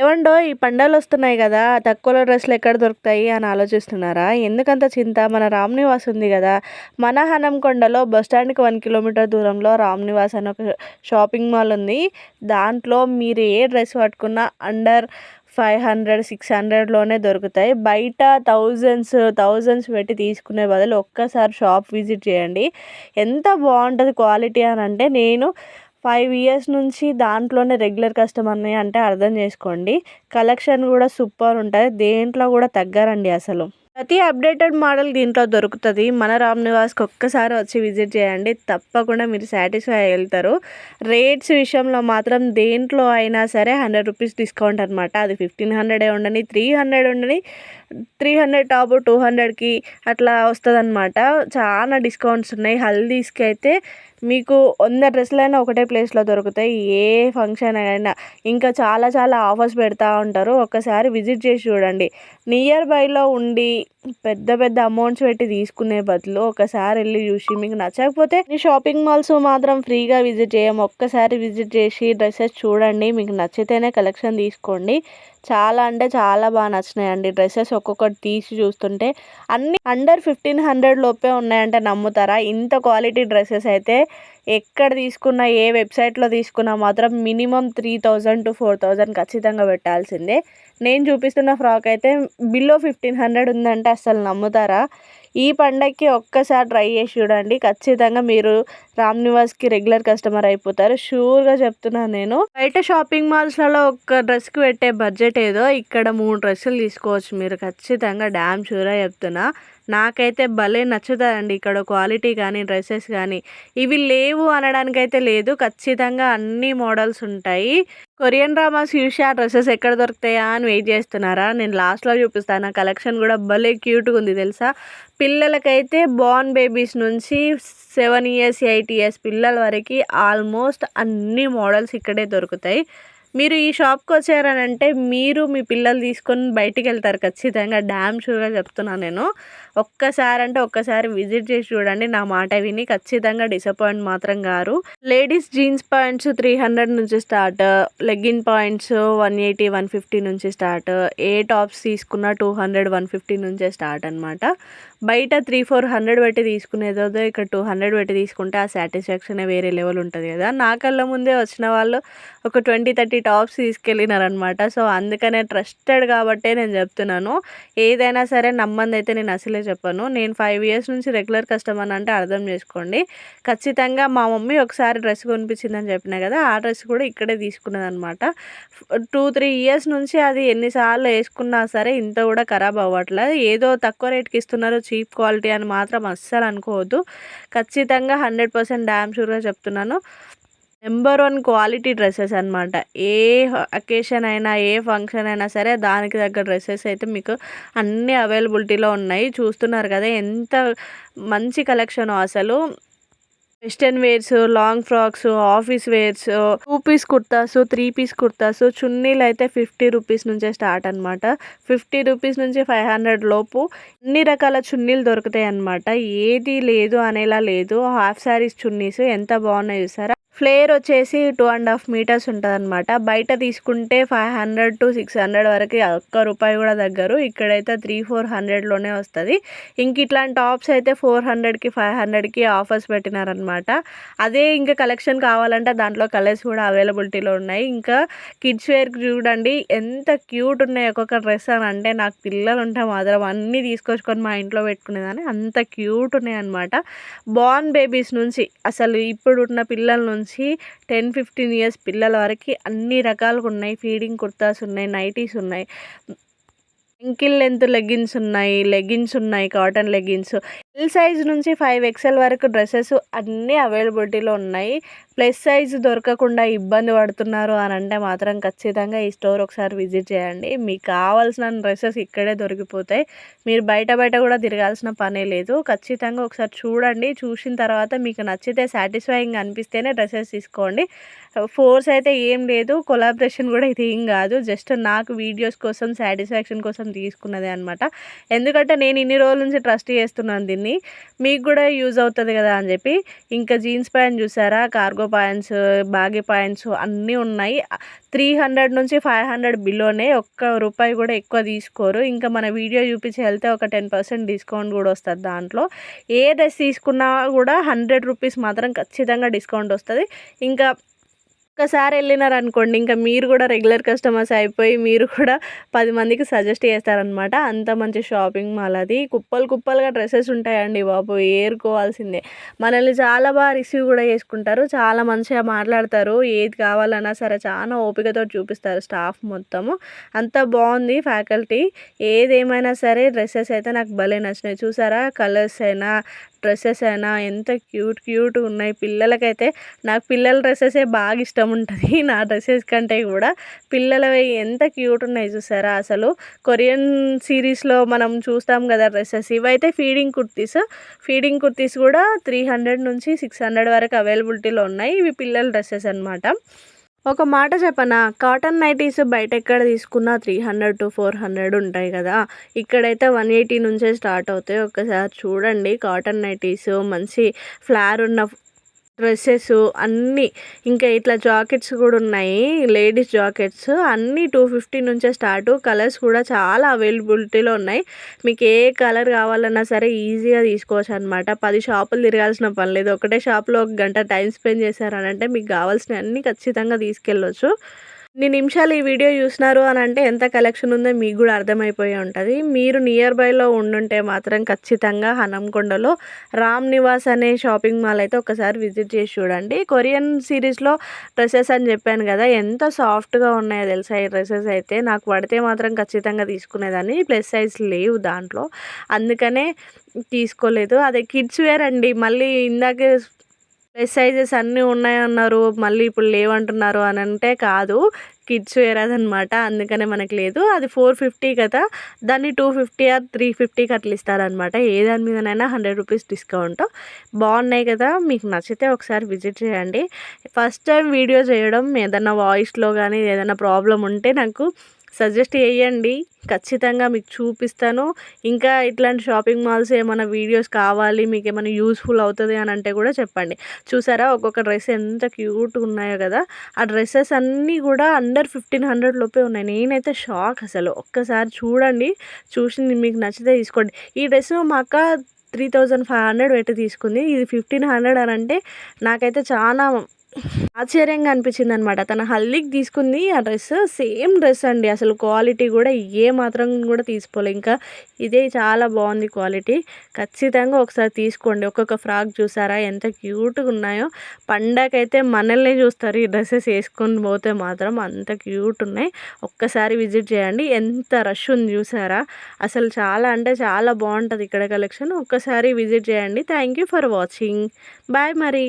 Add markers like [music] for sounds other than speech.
ఏమండో ఈ పండగలు వస్తున్నాయి కదా తక్కువలో డ్రెస్సులు ఎక్కడ దొరుకుతాయి అని ఆలోచిస్తున్నారా? ఎందుకంత చింత? మన రామ్ నివాస్ ఉంది కదా. మన హనంకొండలో బస్ స్టాండ్కి వన్ కిలోమీటర్ దూరంలో రామ్ నివాస్ అని ఒక షాపింగ్ మాల్ ఉంది. దాంట్లో మీరు ఏ డ్రెస్ పట్టుకున్నా అండర్ ఫైవ్ హండ్రెడ్ సిక్స్ హండ్రెడ్లోనే దొరుకుతాయి. బయట థౌజండ్స్ థౌజండ్స్ పెట్టి తీసుకునే బదులు ఒక్కసారి షాప్ విజిట్ చేయండి. ఎంత బాగుంటుంది క్వాలిటీ అని అంటే నేను ఫైవ్ ఇయర్స్ నుంచి దాంట్లోనే రెగ్యులర్ కస్టమర్ని అంటే అర్థం చేసుకోండి. కలెక్షన్ కూడా సూపర్ ఉంటుంది. దేంట్లో కూడా తగ్గారండి అసలు. ప్రతి అప్డేటెడ్ మోడల్ దీంట్లో దొరుకుతుంది. మన రామ్ నివాస్కి ఒక్కసారి వచ్చి విజిట్ చేయండి. తప్పకుండా మీరు సాటిస్ఫై వెళ్తారు. రేట్స్ విషయంలో మాత్రం దేంట్లో అయినా సరే హండ్రెడ్ రూపీస్ డిస్కౌంట్ అనమాట అది ఫిఫ్టీన్ హండ్రెడే ఉండని త్రీ హండ్రెడ్ ఉండని త్రీ హండ్రెడ్ టాప్ టూ హండ్రెడ్కి అట్లా వస్తుంది అనమాట చాలా డిస్కౌంట్స్ ఉన్నాయి. హల్దీస్కి అయితే మీకు వంద డ్రెస్సులైనా ఒకటే ప్లేస్లో దొరుకుతాయి. ఏ ఫంక్షన్ అయినా. ఇంకా చాలా చాలా ఆఫర్స్ పెడతా ఉంటారు. ఒక్కసారి విజిట్ చేసి చూడండి. నియర్ బైలో ఉండి పెద్ద పెద్ద అమౌంట్స్ పెట్టి తీసుకునే బదులు ఒకసారి వెళ్ళి చూసి మీకు నచ్చకపోతే ఈ షాపింగ్ మాల్స్ మాత్రం ఫ్రీగా విజిట్ చేయము ఒక్కసారి విజిట్ చేసి డ్రెస్సెస్ చూడండి. మీకు నచ్చితేనే కలెక్షన్ తీసుకోండి. చాలా అంటే చాలా బాగా నచ్చినాయండి డ్రెస్సెస్ ఒక్కొక్కటి తీసి చూస్తుంటే. అన్ని అండర్ ఫిఫ్టీన్ హండ్రెడ్ లోపే ఉన్నాయంటే నమ్ముతారా? ఇంత క్వాలిటీ డ్రెస్సెస్ అయితే ఎక్కడ తీసుకున్నా ఏ వెబ్సైట్లో తీసుకున్నా మాత్రం minimum three thousand to four thousand ఖచ్చితంగా పెట్టాల్సిందే. నేను చూపిస్తున్న ఫ్రాక్ అయితే బిలో ఫిఫ్టీన్ హండ్రెడ్ ఉందంటే అసలు నమ్ముతారా? ఈ పండగకి ఒక్కసారి ట్రై చేసి చూడండి. ఖచ్చితంగా మీరు రామ్ నివాస్కి రెగ్యులర్ కస్టమర్ అయిపోతారు. షూర్గా చెప్తున్నాను నేను. బయట షాపింగ్ మాల్స్లలో ఒక్క డ్రెస్కి పెట్టే బడ్జెట్ ఏదో ఇక్కడ మూడు డ్రెస్సులు తీసుకోవచ్చు మీరు. ఖచ్చితంగా డ్యామ్ షూర్గా చెప్తున్నా. నాకైతే భలే నచ్చుతుందండి ఇక్కడ క్వాలిటీ కానీ డ్రెస్సెస్ కానీ. ఇవి లేవు అనడానికైతే లేదు. ఖచ్చితంగా అన్ని మోడల్స్ ఉంటాయి. కొరియన్ డ్రామాస్ చూసి ఆ డ్రెస్సెస్ ఎక్కడ దొరుకుతాయా అని వెయిట్ చేస్తున్నారా? నేను లాస్ట్లో చూపిస్తాను. ఆ కలెక్షన్ కూడా భలే క్యూట్గా ఉంది తెలుసా? పిల్లలకైతే బార్న్ బేబీస్ నుంచి సెవెన్ ఇయర్స్ ఎయిట్ ఇయర్స్ పిల్లల వరకు ఆల్మోస్ట్ అన్ని మోడల్స్ ఇక్కడే దొరుకుతాయి. మీరు ఈ షాప్కి వచ్చారని అంటే మీరు మీ పిల్లలు తీసుకొని బయటికి వెళ్తారు ఖచ్చితంగా. డ్యామ్ షూర్గా చెప్తున్నాను నేను. ఒక్కసారి అంటే ఒక్కసారి విజిట్ చేసి చూడండి. నా మాట విని ఖచ్చితంగా డిసప్పాయింట్ మాత్రం గారు. Ladies jeans pants three hundred నుంచి start legging pants one eighty one fifty నుంచి స్టార్ట్ ఏ టాప్స్ తీసుకున్నా టూ హండ్రెడ్ వన్ ఫిఫ్టీ నుంచే స్టార్ట్ అనమాట బయట త్రీ ఫోర్ హండ్రెడ్ పెట్టి తీసుకునేదో ఇక్కడ టూ హండ్రెడ్ పెట్టి తీసుకుంటే ఆ సాటిస్ఫాక్షనే వేరే లెవెల్ ఉంటుంది కదా. నా కళ్ళ ముందే వచ్చిన వాళ్ళు ఒక ట్వంటీ థర్టీ టాప్స్ తీసుకెళ్ళినారనమాట సో అందుకనే ట్రస్టెడ్ కాబట్టే నేను చెప్తున్నాను. ఏదైనా సరే నమ్మంది అయితే నేను అసలే చెప్పను. నేను ఫైవ్ ఇయర్స్ నుంచి రెగ్యులర్ కస్టమర్ అంటే అర్థం చేసుకోండి. ఖచ్చితంగా మా మమ్మీ ఒకసారి డ్రెస్ కొనిపించిందని చెప్పిన కదా ఆ డ్రెస్ కూడా ఇక్కడే తీసుకున్నది అనమాట టూ త్రీ ఇయర్స్ నుంచి అది ఎన్నిసార్లు వేసుకున్నా సరే ఇంత కూడా ఖరాబ్ అవ్వట్లేదు. ఏదో తక్కువ రేట్కి ఇస్తున్నారు చీప్ క్వాలిటీ అని మాత్రం అస్సలు అనుకోవద్దు. ఖచ్చితంగా హండ్రెడ్ పర్సెంట్ డ్యామ్ షూర్గా చెప్తున్నాను. నెంబర్ వన్ క్వాలిటీ డ్రెస్సెస్ అనమాట ఏ అకేషన్ అయినా ఏ ఫంక్షన్ అయినా సరే దానికి తగ్గ డ్రెస్సెస్ అయితే మీకు అన్నీ అవైలబిలిటీలో ఉన్నాయి. చూస్తున్నారు కదా ఎంత మంచి కలెక్షన్ అసలు. Western wears long frocks office wears two piece kurtas three piece kurtas చున్నీలు అయితే ఫిఫ్టీ రూపీస్ నుంచే స్టార్ట్ అనమాట ఫిఫ్టీ రూపీస్ నుంచి ఫైవ్ హండ్రెడ్ లోపు అన్ని రకాల చున్నీలు దొరుకుతాయి అనమాట ఏది లేదు అనేలా లేదు. హాఫ్ శారీస్ చున్నీస్ ఎంత బాగున్నాయి చూసారా? ఫ్లేయర్ వచ్చేసి టూ అండ్ హాఫ్ మీటర్స్ ఉంటుంది అనమాట బయట తీసుకుంటే five hundred to six hundred వరకు ఒక్క రూపాయి కూడా తగ్గరు. ఇక్కడైతే త్రీ ఫోర్ హండ్రెడ్లోనే వస్తుంది. ఇంక ఇట్లాంటి టాప్స్ అయితే ఫోర్ హండ్రెడ్కి ఫైవ్ హండ్రెడ్కి ఆఫర్స్ పెట్టినారనమాట అదే ఇంకా కలెక్షన్ కావాలంటే దాంట్లో కలర్స్ కూడా అవైలబిలిటీలో ఉన్నాయి. ఇంకా కిడ్స్ వేర్కి చూడండి ఎంత క్యూట్ ఉన్నాయి ఒక్కొక్క డ్రెస్ అని. అంటే నాకు పిల్లలు ఉంటే మాత్రం అన్నీ తీసుకొచ్చుకొని మా ఇంట్లో పెట్టుకునేదాన్ని. అంత క్యూట్ ఉన్నాయి అనమాట బార్న్ బేబీస్ నుంచి అసలు ఇప్పుడు ఉన్న పిల్లల నుంచి నుంచి టెన్ ఫిఫ్టీన్ ఇయర్స్ పిల్లల వరకు అన్ని రకాలుగా ఉన్నాయి. ఫీడింగ్ కుర్తాస్ ఉన్నాయి నైటీస్ ఉన్నాయి. ఎంకిల్ లెంత్ లెగ్గిన్స్ ఉన్నాయి లెగ్గిన్స్ ఉన్నాయి కాటన్ లెగ్గిన్స్. ఎల్ సైజ్ నుంచి ఫైవ్ ఎక్స్ఎల్ వరకు డ్రెస్సెస్ అన్నీ అవైలబిలిటీలో ఉన్నాయి. ప్లస్ సైజ్ దొరకకుండా ఇబ్బంది పడుతున్నారు అని అంటే మాత్రం ఖచ్చితంగా ఈ స్టోర్ ఒకసారి విజిట్ చేయండి. మీకు కావాల్సిన డ్రెస్సెస్ ఇక్కడే దొరికిపోతాయి. మీరు బయట బయట కూడా తిరగాల్సిన పనే లేదు. ఖచ్చితంగా ఒకసారి చూడండి. చూసిన తర్వాత మీకు నచ్చితే సాటిస్ఫైయింగ్ అనిపిస్తేనే డ్రెస్సెస్ తీసుకోండి. ఫోర్స్ అయితే ఏం లేదు. కొలాబరేషన్ కూడా ఇది ఏం కాదు. జస్ట్ నాకు వీడియోస్ కోసం సాటిస్ఫాక్షన్ కోసం తీసుకున్నదే అనమాట ఎందుకంటే నేను ఇన్ని రోజుల నుంచి ట్రస్ట్ చేస్తున్నాను దీన్ని. మీకు కూడా యూజ్ అవుతుంది కదా అని చెప్పి. ఇంకా జీన్స్ ప్యాంట్ చూసారా? కార్గో పాయింట్స్ బాగి పాయింట్స్ అన్నీ ఉన్నాయి. త్రీ హండ్రెడ్ నుంచి ఫైవ్ హండ్రెడ్ బిలోనే ఒక్క రూపాయి కూడా ఎక్కువ తీసుకోరు. ఇంకా మన వీడియో చూపించి వెళ్తే ఒక టెన్ పర్సెంట్ డిస్కౌంట్ కూడా వస్తుంది దాంట్లో. ఏ డ్రెస్ తీసుకున్నా కూడా హండ్రెడ్ రూపీస్ మాత్రం ఖచ్చితంగా డిస్కౌంట్ వస్తుంది. ఇంకా ఒక్కసారి వెళ్ళినారనుకోండి ఇంకా మీరు కూడా రెగ్యులర్ కస్టమర్స్ అయిపోయి మీరు కూడా పది మందికి సజెస్ట్ చేస్తారనమాట అంత మంచి షాపింగ్ మాల్ అది. కుప్పలు కుప్పలుగా డ్రెస్సెస్ ఉంటాయండి బాబు ఏరుకోవాల్సిందే. మనల్ని చాలా బాగా రిసీవ్ కూడా చేసుకుంటారు చాలా మంచిగా మాట్లాడతారు. ఏది కావాలన్నా సరే చాలా ఓపికతో చూపిస్తారు స్టాఫ్ మొత్తము. అంత బాగుంది ఫ్యాకల్టీ ఏదేమైనా సరే డ్రెస్సెస్ అయితే నాకు భలే నచ్చినాయి. చూసారా? కలర్స్ అయినా డ్రెస్సెస్ అయినా ఎంత క్యూట్ క్యూట్ ఉన్నాయి. పిల్లలకైతే నాకు పిల్లల డ్రెస్సెసే బాగా ఇష్టం ఉంటుంది. [laughs] నా డ్రెస్సెస్ కంటే కూడా పిల్లలవి ఎంత క్యూట్ ఉన్నాయి చూసారా? అసలు కొరియన్ సిరీస్లో మనం చూస్తాం కదా డ్రెస్సెస్ ఇవైతే ఫీడింగ్ కుర్తీస్. ఫీడింగ్ కుర్తీస్ కూడా త్రీ హండ్రెడ్ నుంచి సిక్స్ హండ్రెడ్ వరకు అవైలబిలిటీలో ఉన్నాయి. ఇవి పిల్లల డ్రెస్సెస్ అనమాట ఒక మాట చెప్పనా? కాటన్ నైటీస్ బయట ఎక్కడ తీసుకున్నా three hundred to four hundred ఉంటాయి కదా. ఇక్కడైతే వన్ ఎయిటీ నుంచే స్టార్ట్ అవుతాయి. ఒక్కసారి చూడండి. కాటన్ నైటీస్ మంచి ఫ్లార్ ఉన్న డ్రెస్సెస్ అన్నీ ఇంకా ఇట్లా జాకెట్స్ కూడా ఉన్నాయి లేడీస్ జాకెట్స్. అన్నీ టూ ఫిఫ్టీ నుంచే స్టార్ట్ కలర్స్ కూడా చాలా అవైలబిలిటీలో ఉన్నాయి. మీకు ఏ కలర్ కావాలన్నా సరే ఈజీగా తీసుకోవచ్చు అనమాట పది షాపులు తిరగాల్సిన పని లేదు. ఒకటే షాప్లో ఒక గంట టైం స్పెండ్ చేశారనంటే మీకు కావాల్సినవి అన్నీ ఖచ్చితంగా తీసుకెళ్ళొచ్చు. ఇన్ని నిమిషాలు ఈ వీడియో చూసినారు అని అంటే ఎంత కలెక్షన్ ఉందో మీకు కూడా అర్థమైపోయి ఉంటుంది. మీరు నియర్ బైలో ఉండుంటే మాత్రం ఖచ్చితంగా హనంకొండలో రామ్ నివాస్ అనే షాపింగ్ మాల్ అయితే ఒకసారి విజిట్ చేసి చూడండి. కొరియన్ సిరీస్లో డ్రెస్సెస్ అని చెప్పాను కదా ఎంత సాఫ్ట్గా ఉన్నాయో తెలుసా ఈ డ్రెస్సెస్ అయితే. నాకు పడితే మాత్రం ఖచ్చితంగా తీసుకునేదాన్ని. ప్లస్ సైజ్ లేవు దాంట్లో. అందుకనే తీసుకోలేదు. అదే కిడ్స్ వేర్ అండి. మళ్ళీ ఇందాకే ప్లస్ సైజెస్ అన్నీ ఉన్నాయన్నారు మళ్ళీ ఇప్పుడు లేవంటున్నారు అని అంటే కాదు. కిడ్స్ వేర్ అదనమాట అందుకనే మనకి లేదు. అది ఫోర్ ఫిఫ్టీ కదా దాన్ని టూ ఫిఫ్టీ ఆర్ త్రీ ఫిఫ్టీకి అట్లా ఇస్తారనమాట ఏ దాని మీదనైనా హండ్రెడ్ రూపీస్ డిస్కౌంట్ బాగున్నాయి కదా మీకు నచ్చితే ఒకసారి విజిట్ చేయండి. ఫస్ట్ టైం వీడియో చేయడం ఏదైనా వాయిస్లో కానీ ఏదైనా ప్రాబ్లం ఉంటే నాకు సజెస్ట్ చేయండి. ఖచ్చితంగా మీకు చూపిస్తాను. ఇంకా ఇట్లాంటి షాపింగ్ మాల్స్ ఏమైనా వీడియోస్ కావాలి మీకు ఏమైనా యూస్ఫుల్ అవుతుంది అని అంటే కూడా చెప్పండి. చూసారా? ఒక్కొక్క డ్రెస్ ఎంత క్యూట్గా ఉన్నాయో కదా? ఆ డ్రెస్సెస్ అన్నీ కూడా అండర్ ఫిఫ్టీన్ హండ్రెడ్ లోపే ఉన్నాయి. నేనైతే షాక్ అసలు. ఒక్కసారి చూడండి. చూసి మీకు నచ్చితే తీసుకోండి. ఈ డ్రెస్ మా అక్క త్రీ థౌజండ్ ఫైవ్ హండ్రెడ్ పెట్టి తీసుకుంది. ఇది ఫిఫ్టీన్ హండ్రెడ్ అని అంటే నాకైతే చాలా ఆశ్చర్యంగా అనిపించింది అనమాట తన హల్దీకి తీసుకుంది ఆ డ్రెస్. సేమ్ డ్రెస్ అండి. అసలు క్వాలిటీ కూడా ఏ మాత్రం కూడా తీసుకోలే. ఇంకా ఇదే చాలా బాగుంది క్వాలిటీ. ఖచ్చితంగా ఒకసారి తీసుకోండి. ఒక్కొక్క ఫ్రాక్ చూసారా? ఎంత క్యూట్గా ఉన్నాయో. పండగైతే మనల్ని చూస్తారు ఈ డ్రెస్సెస్ వేసుకొని పోతే మాత్రం అంత క్యూట్ ఉన్నాయి. ఒక్కసారి విజిట్ చేయండి. ఎంత రష్ ఉంది చూసారా? అసలు చాలా అంటే చాలా బాగుంటుంది ఇక్కడ కలెక్షన్. ఒక్కసారి విజిట్ చేయండి. Thank you for watching. Bye మరి.